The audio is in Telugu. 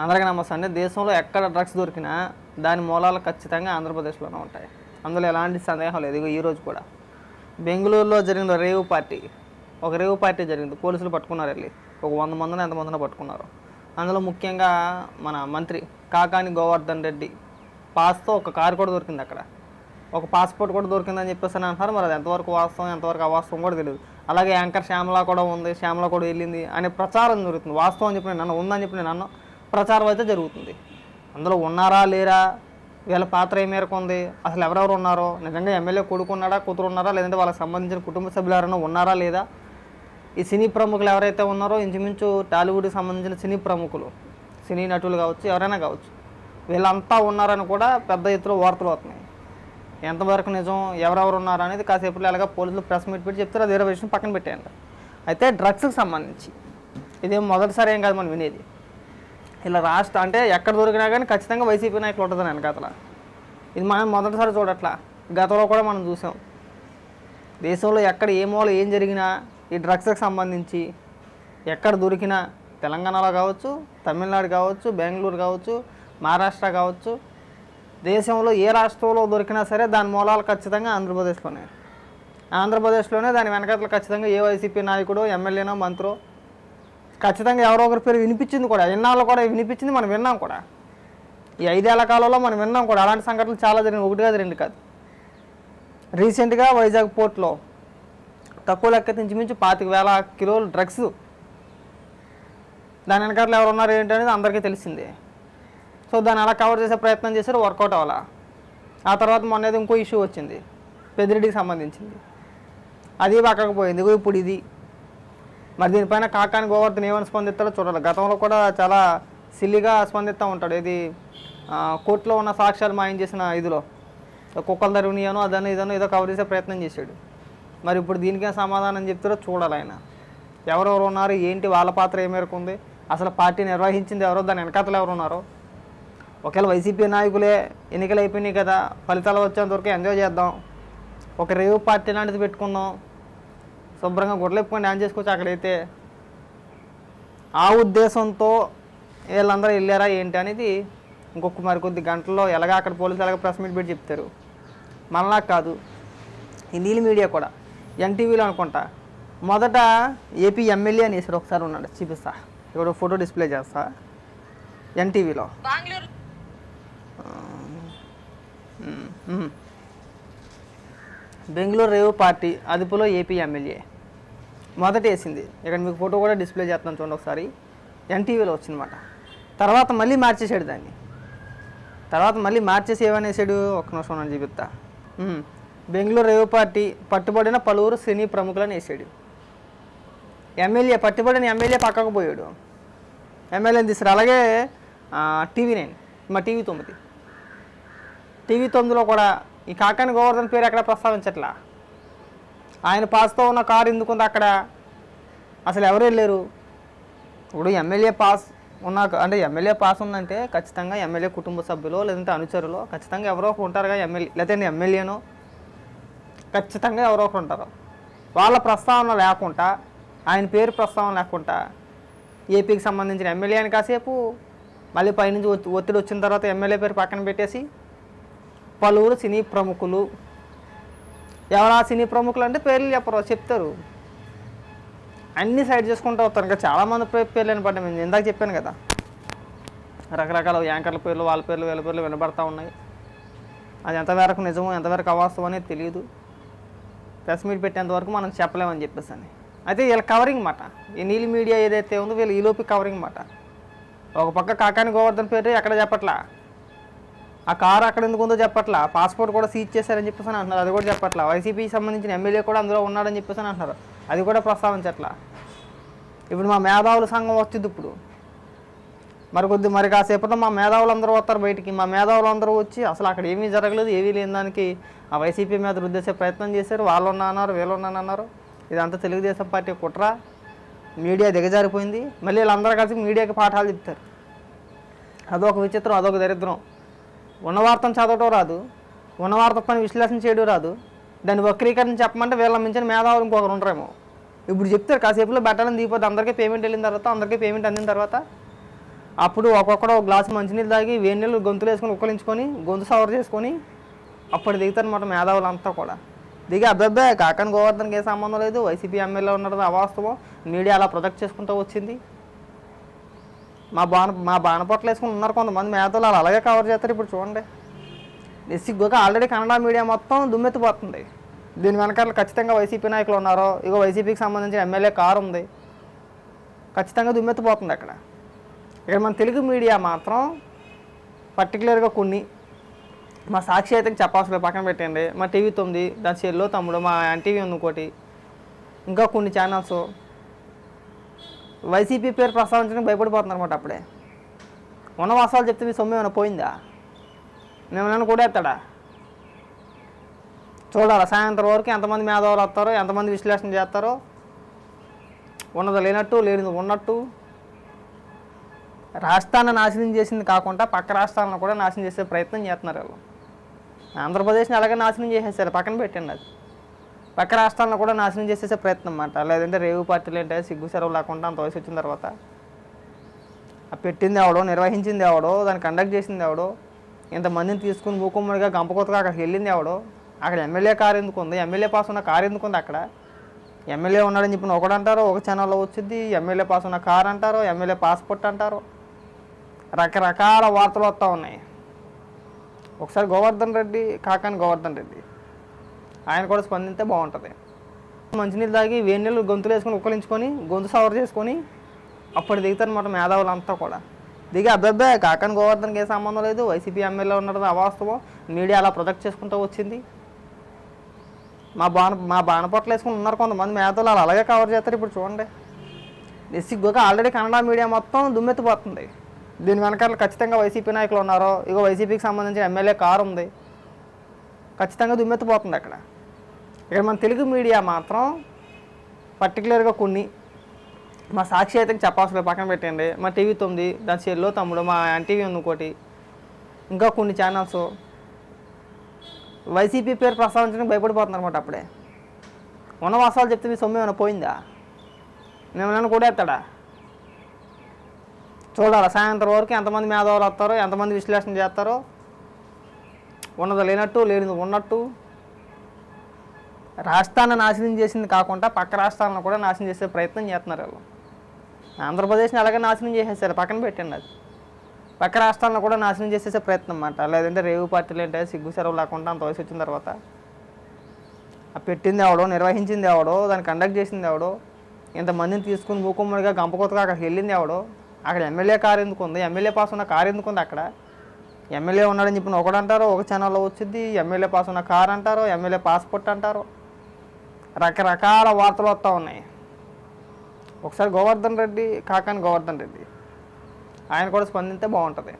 అందరికీ నమస్తే దేశంలో ఎక్కడ డ్రగ్స్ దొరికినా దాని మూలాలు ఖచ్చితంగా ఆంధ్రప్రదేశ్లోనే ఉంటాయి. అందులో ఎలాంటి సందేహం లేదు. ఇగో కూడా బెంగళూరులో జరిగిన రేవు పార్టీ ఒక రేవు పార్టీ జరిగింది. పోలీసులు పట్టుకున్నారు వెళ్ళి. ఒక వంద మందిని ఎంతమందినో పట్టుకున్నారు. అందులో ముఖ్యంగా మన మంత్రి కాకాని గోవర్ధన్ రెడ్డి పాస్తో ఒక కారు కూడా దొరికింది అక్కడ. ఒక పాస్పోర్ట్ కూడా దొరికిందని చెప్పేసి అని అంటున్నారు. మరి అది ఎంతవరకు వాస్తవం ఎంతవరకు అవాస్తవం కూడా తెలియదు అలాగే యాంకర్ శ్యామల కూడా ఉంది. శ్యామల కూడా వెళ్ళింది అనే ప్రచారం జరుగుతుంది. వాస్తవం అని చెప్పి నేను అన్న ఉందని చెప్పి నేను అన్నా. ప్రచారం అయితే జరుగుతుంది. అందులో ఉన్నారా లేరా వీళ్ళ పాత్ర ఏ మేరకు ఉంది అసలు ఎవరెవరు ఉన్నారో నిజంగా ఎమ్మెల్యే కొడుకున్నాడా కూతురు ఉన్నారా లేదంటే వాళ్ళకి సంబంధించిన కుటుంబ సభ్యులు ఎవరైనా ఉన్నారా లేదా? ఈ సినీ ప్రముఖులు ఎవరైతే ఉన్నారో ఇంచుమించు టాలీవుడ్కి సంబంధించిన సినీ ప్రముఖులు సినీ నటులు కావచ్చు ఎవరైనా కావచ్చు వీళ్ళంతా ఉన్నారని కూడా పెద్ద ఎత్తులో వార్తలు అవుతున్నాయి ఎంతవరకు నిజం ఎవరెవరు ఉన్నారు అనేది కాసేపు ఎలాగా పోలీసులు ప్రెస్ మీట్ పెట్టి చెప్తారు అది వేరే విషయం పక్కన పెట్టేయండి. అయితే డ్రగ్స్కి సంబంధించి ఇదేం మొదటిసారి ఏం కాదు మనం వినేది. ఇలా రాష్ట్ర అంటే ఎక్కడ దొరికినా కానీ ఖచ్చితంగా వైసీపీ నాయకులు ఉంటుంది వెనకాతల. ఇది మనం మొదటిసారి చూడట్లా. గతంలో కూడా మనం చూసాం. దేశంలో ఎక్కడ ఏ మూల ఏం జరిగినా ఈ డ్రగ్స్కి సంబంధించి ఎక్కడ దొరికినా తెలంగాణలో కావచ్చు తమిళనాడు కావచ్చు బెంగళూరు కావచ్చు మహారాష్ట్ర కావచ్చు దేశంలో ఏ రాష్ట్రంలో దొరికినా సరే దాని మూలాలు ఖచ్చితంగా ఆంధ్రప్రదేశ్లోనే. ఆంధ్రప్రదేశ్లోనే దాని వెనకాతలు ఖచ్చితంగా ఏ వైసీపీ నాయకుడు ఎమ్మెల్యేనో మంత్రో ఖచ్చితంగా ఎవరో ఒకరి పేరు వినిపించింది కూడా. ఎన్నాళ్ళు కూడా వినిపించింది మనం విన్నాం కూడా. ఈ ఐదేళ్ళ కాలంలో మనం విన్నాం కూడా. అలాంటి సంఘటనలు చాలా జరిగినాయి. ఒకటి కాదు రెండు కాదు. రీసెంట్గా వైజాగ్ పోర్ట్లో తక్కువ లెక్క ఇంచుమించు పాతిక వేల కిలోలు డ్రగ్స్ దాని వెనకాల ఎవరు ఉన్నారు ఏంటి అనేది అందరికీ తెలిసిందే. సో దాన్ని అలా కవర్ చేసే ప్రయత్నం చేశారు. వర్కౌట్ అవ్వాలా? ఆ తర్వాత మొన్నది ఇంకో ఇష్యూ వచ్చింది. పెద్దిరెడ్డికి సంబంధించింది. అది పక్కకు పోయింది. ఇప్పుడు ఇది. మరి దీనిపైన కాకాని గోవర్ధన్ ఏమని స్పందిస్తారో చూడాలి. గతంలో కూడా చాలా సిల్లిగా స్పందిస్తూ ఉంటాడు. ఇది కోర్టులో ఉన్న సాక్ష్యాలు మాయం చేసిన ఇదిలో. కుక్కల ధరునియను అదను ఇదనో ఏదో కవర్ చేసే ప్రయత్నం చేశాడు. మరి ఇప్పుడు దీనికే సమాధానం చెప్తారో చూడాలి ఆయన. ఎవరెవరు ఉన్నారు? ఏంటి? వాళ్ళ పాత్ర ఏ మేరకు ఉంది? అసలు పార్టీ నిర్వహించింది ఎవరో? దాని వెనకాతలు ఎవరు ఉన్నారో? ఒకవేళ వైసీపీ నాయకులే ఎన్నికలు అయిపోయినాయి కదా ఫలితాలు వచ్చేంత వరకు ఎంజాయ్ చేద్దాం. ఒక రేవు పార్టీ లాంటిది పెట్టుకుందాం. శుభ్రంగా గుడ్లెప్పుకొని డ్యాన్స్ చేసుకోవచ్చు అక్కడైతే ఆ ఉద్దేశంతో వీళ్ళందరూ వెళ్ళారా ఏంటి అనేది ఇంకొక మరికొద్ది గంటల్లో ఎలాగ అక్కడ పోలీసులు ఎలాగ ప్రెస్ మీట్ పెట్టి చెప్తారు. మనలా కాదు. ఈ మీడియా కూడా ఎన్టీవీలో అనుకుంటా. మొదట ఏపీ ఎమ్మెల్యే అని వేసాడు ఒకసారి ఉన్నాడు చూపిస్తా. ఇక్కడ ఫోటో డిస్ప్లే చేస్తా. ఎన్టీవీలో. బెంగళూరు రేవు పార్టీ అదుపులో ఏపీ ఎమ్మెల్యే. మొదట వేసింది. ఇక్కడ మీకు ఫోటో కూడా డిస్ప్లే చేస్తున్నాను చూడండి ఒకసారి. ఎన్టీవీలో వచ్చిందన్నమాట. తర్వాత మళ్ళీ మార్చేసాడు దాన్ని. తర్వాత మళ్ళీ మార్చేసి ఏమనేసాడు ఒక్క నిమిషం నేను చూపిస్తా. బెంగళూరు రేవ్ పార్టీ పట్టుబడిన పలువురు సినీ ప్రముఖులను వేసాడు. ఎమ్మెల్యే పట్టుబడిన ఎమ్మెల్యే పక్కకు పోయాడు. ఎమ్మెల్యేని తీసుకురా అలాగే టీవీ నైన్ మా టీవీ తొమ్మిది. టీవీ తొమ్మిదిలో కూడా ఈ కాకాని గోవర్ధన్ పేరు ఎక్కడ ప్రస్తావించట్లా? ఆయన పాస్తో ఉన్న కారు ఎందుకుంది అక్కడ? అసలు ఎవరు వెళ్ళారు? ఇప్పుడు ఎమ్మెల్యే పాస్ ఉన్న అంటే ఎమ్మెల్యే పాస్ ఉందంటే ఖచ్చితంగా ఎమ్మెల్యే కుటుంబ సభ్యులు లేదంటే అనుచరులు ఖచ్చితంగా ఎవరో ఒకరు ఉంటారుగా ఎమ్మెల్యే లేదంటే ఎమ్మెల్యేనో ఖచ్చితంగా ఎవరో ఒకరు ఉంటారు. వాళ్ళ ప్రస్తావన లేకుండా ఆయన పేరు ప్రస్తావన లేకుండా ఏపీకి సంబంధించిన ఎమ్మెల్యే అని కాసేపు మళ్ళీ పైనుంచి ఒత్తిడి వచ్చిన తర్వాత ఎమ్మెల్యే పేరు పక్కన పెట్టేసి పలువురు సినీ ప్రముఖులు ఎవరా సినీ ప్రముఖులు అంటే పేర్లు చెప్పరు చెప్తారు. అన్ని సైడ్ చేసుకుంటూ వస్తారు. ఇంకా చాలామంది పేర్లు వినపడ్డాయి నేను ఇందాక చెప్పాను కదా. రకరకాల యాంకర్ల పేర్లు వాళ్ళ పేర్లు వీళ్ళ పేర్లు వినబడతా ఉన్నాయి. అది ఎంతవరకు నిజమో ఎంతవరకు అవాస్తవం అనేది తెలియదు ప్రెస్ మీట్ పెట్టేంత వరకు మనం చెప్పలేమని చెప్పేసి అని. అయితే వీళ్ళ కవరింగ్ మాట. ఈ నీలి మీడియా ఏదైతే ఉందో వీళ్ళు ఈలోపు కవరింగ్ మాట. ఒక పక్క కాకాని గోవర్ధన్ పేరు ఎక్కడ చెప్పట్లా? ఆ కారు అక్కడ ఎందుకు ఉందో చెప్పట్లా. పాస్పోర్ట్ కూడా సీజ్ చేశారని చెప్పేసి అని అంటున్నారు. అది కూడా చెప్పట్లా. వైసీపీకి సంబంధించిన ఎమ్మెల్యే కూడా అందులో ఉన్నాడని చెప్పేసి అని అంటున్నారు. అది కూడా ప్రస్తావించట్లా. ఇప్పుడు మా మేధావుల సంఘం వస్తుంది ఇప్పుడు. మరి కొద్ది మరి కాసేపట్లో మా మేధావులు అందరూ వస్తారు బయటికి. మా మేధావులు అందరూ వచ్చి అసలు అక్కడ ఏమీ జరగలేదు ఏమీ లేని దానికి ఆ వైసీపీ మీద రుద్దేసే ప్రయత్నం చేశారు. వాళ్ళు ఉన్నా అన్నారు వీళ్ళు ఉన్నానన్నారు ఇదంతా తెలుగుదేశం పార్టీ కుట్ర. మీడియా దిగజారిపోయింది. మళ్ళీ వీళ్ళందరూ కలిసి మీడియాకి పాఠాలు చెప్తారు. అదొక విచిత్రం అదొక దరిద్రం. ఉన్నవార్తను చదవటం రాదు ఉన్నవార్త పని విశ్లేషణ చేయడం రాదు. దాన్ని వక్రీకరణ చెప్పమంటే వీళ్ళ మించిన మేధావులు ఇంకొకరు ఉండరేమో. ఇప్పుడు చెప్తారు కాసేపులో బెట్టాలని దిగిపోతే అందరికీ పేమెంట్ వెళ్ళిన తర్వాత అందరికీ పేమెంట్ అందిన తర్వాత అప్పుడు ఒక్కొక్కడు ఒక గ్లాసు మంచినీళ్ళు తాగి వేడి నీళ్ళు గొంతులు వేసుకొని ఉక్కలించుకొని గొంతు సవర్ చేసుకొని అప్పుడు దిగుతారు మేధావులు అంతా కూడా. దిగి అద్దద్దే కాకని గోవర్ధన్కి ఏ సంబంధం లేదు వైసీపీ ఎమ్మెల్యే ఉన్నది అవాస్తవం. మీడియా అలా ప్రొజెక్ట్ చేసుకుంటూ వచ్చింది. మా బాణ మా బాణపొట్లు వేసుకుని ఉన్నారు కొంతమంది మేధావులు. అలా అలాగే కవర్ చేస్తారు ఇప్పుడు చూడండి. సిగ్గుగా ఆల్రెడీ కన్నడ మీడియా మొత్తం దుమ్మెత్తిపోతుంది. దీని వెనకాల ఖచ్చితంగా వైసీపీ నాయకులు ఉన్నారు ఇక వైసీపీకి సంబంధించిన ఎమ్మెల్యే కారు ఉంది. ఖచ్చితంగా దుమ్మెత్తిపోతుంది అక్కడ. ఇక్కడ మన తెలుగు మీడియా మాత్రం పర్టికులర్గా కొన్ని. మా సాక్షి అయితే చెప్పాల్సిన పక్కన పెట్టండి. మా టీవీ తొమ్మిది దాని చెల్లో తమ్ముడు మా ఎన్టీవీ ఉంది ఇంకోటి. ఇంకా కొన్ని ఛానల్స్ వైసీపీ పేరు ప్రస్తావించడానికి భయపడిపోతున్నారు అనమాట అప్పుడే. ఉన్న వాస్తవాలు చెప్తే మీ సొమ్ము ఏమైనా పోయిందా? మిమ్మల్ని కూడా ఎత్తాడా? చూడాలి సాయంత్రం వరకు ఎంతమంది మేధావులు వస్తారో ఎంతమంది విశ్లేషణ చేస్తారో? ఉన్నది లేనట్టు లేనిది ఉన్నట్టు. రాష్ట్రాన్ని నాశనం చేసింది కాకుండా పక్క రాష్ట్రాలను కూడా నాశనం చేసే ప్రయత్నం చేస్తున్నారు వాళ్ళు. ఆంధ్రప్రదేశ్ని అలాగే నాశనం చేసేసారు పక్కన పెట్టండి అది. పక్క రాష్ట్రాలను కూడా నాశనం చేసేసే ప్రయత్నం అన్నమాట. లేదంటే రేవు పార్టీలు ఏంటంటే సిగ్గు సెరవు లేకుండా అంత వయసు వచ్చిన తర్వాత. ఆ పెట్టింది ఎవడో నిర్వహించింది ఎవడో దాన్ని కండక్ట్ చేసింది ఎవడో ఇంతమందిని తీసుకుని మూకుమ్మడిగా గంపకొత్తగా అక్కడికి వెళ్ళింది ఎవడో అక్కడ ఎమ్మెల్యే కారు ఎందుకు ఉంది? ఎమ్మెల్యే పాస్ ఉన్న కారు ఎందుకు ఉంది అక్కడ? ఎమ్మెల్యే ఉన్నాడని చెప్పిన ఒకడు అంటారు ఒక ఛానల్లో వచ్చింది ఎమ్మెల్యే పాస్ ఉన్న కారు అంటారు ఎమ్మెల్యే పాస్పోర్ట్ అంటారు. రకరకాల వార్తలు వస్తూ ఉన్నాయి. ఒకసారి గోవర్ధన్ రెడ్డి కాకాని గోవర్ధన్ రెడ్డి. ఆయన కూడా స్పందిస్తే బాగుంటుంది. మంచినీళ్ళు తాగి వేడి నీళ్ళు గొంతులు వేసుకొని ఉక్కలించుకొని గొంతు సవర్ చేసుకొని అప్పుడు దిగుతారనమాట మేధావులంతా కూడా. దిగి అబ్బాబ్బే కాకని గోవర్ధన్కి ఏ సంబంధం లేదు. వైసీపీ ఎమ్మెల్యే ఉన్నది అవాస్తవం. మీడియా అలా ప్రొజెక్ట్ చేసుకుంటూ వచ్చింది. మా బాణ మా బాణపట్లు వేసుకుని ఉన్నారు కొంతమంది మేధావులు. అలా అలాగే కవర్ చేస్తారు ఇప్పుడు చూడండి. సిగ్గుగా ఆల్రెడీ కన్నడ మీడియా మొత్తం దుమ్మెత్తిపోతుంది. దీని వెనకాల ఖచ్చితంగా వైసీపీ నాయకులు ఉన్నారు ఇక వైసీపీకి సంబంధించిన ఎమ్మెల్యే కారు ఉంది ఖచ్చితంగా దుమ్మెత్తిపోతుంది అక్కడ. ఇక్కడ మన తెలుగు మీడియా మాత్రం పర్టికులర్గా కొన్ని మా సాక్షి అయితే చెప్పాల్సిన పక్కన పెట్టండి. మా టీవీ తొమ్మిది దాని చెల్లో తమ్ముడు మా ఎన్టీవీ ఉంది ఇంకోటి. ఇంకా కొన్ని ఛానల్స్ వైసీపీ పేరు ప్రస్తావించడానికి భయపడిపోతున్నారు అనమాట అప్పుడే. ఉన్న వాసాలు చెప్తే మీ సొమ్ము ఏమైనా పోయిందా? మిమ్మల్ని కూడా ఎత్తాడా? చూడాలి సాయంత్రం వరకు ఎంతమంది మేధావులు వస్తారో ఎంతమంది విశ్లేషణ చేస్తారో? ఉన్నది లేనట్టు లేనిది ఉన్నట్టు. రాష్ట్రాన్ని నాశనం చేసింది కాకుండా పక్క రాష్ట్రాలను కూడా నాశనం చేసే ప్రయత్నం చేస్తున్నారు వాళ్ళు. ఆంధ్రప్రదేశ్ని అలాగే నాశనం చేసేసారు పక్కన పెట్టండి అది. పక్క రాష్ట్రాలను కూడా నాశనం చేసేసే ప్రయత్నం అన్నమాట. లేదంటే రేవు పార్టీలు ఏంటంటే సిగ్గు సెలవు లేకుండా అంత వయసు వచ్చిన తర్వాత. ఆ పెట్టింది ఎవడో నిర్వహించింది ఎవడో దాన్ని కండక్ట్ చేసింది ఎవడో ఇంతమందిని తీసుకుని మూకుమ్మడిగా గంపకొత్తగా అక్కడికి వెళ్ళింది ఎవడో అక్కడ ఎమ్మెల్యే కారు ఎందుకు ఉంది ఎమ్మెల్యే పాస్ ఉన్న కారు ఎందుకు ఉంది అక్కడ? ఎమ్మెల్యే ఉన్నాడని చెప్పిన ఒకడు అంటారు ఒక ఛానల్లో వచ్చింది ఎమ్మెల్యే పాస్ ఉన్న కారు అంటారు ఎమ్మెల్యే పాస్పోర్ట్ అంటారు. రకరకాల వార్తలు వస్తూ ఉన్నాయి. ఒకసారి గోవర్ధన్ రెడ్డి కాకాని గోవర్ధన్ రెడ్డి. ఆయన కూడా స్పందిస్తే బాగుంటుంది.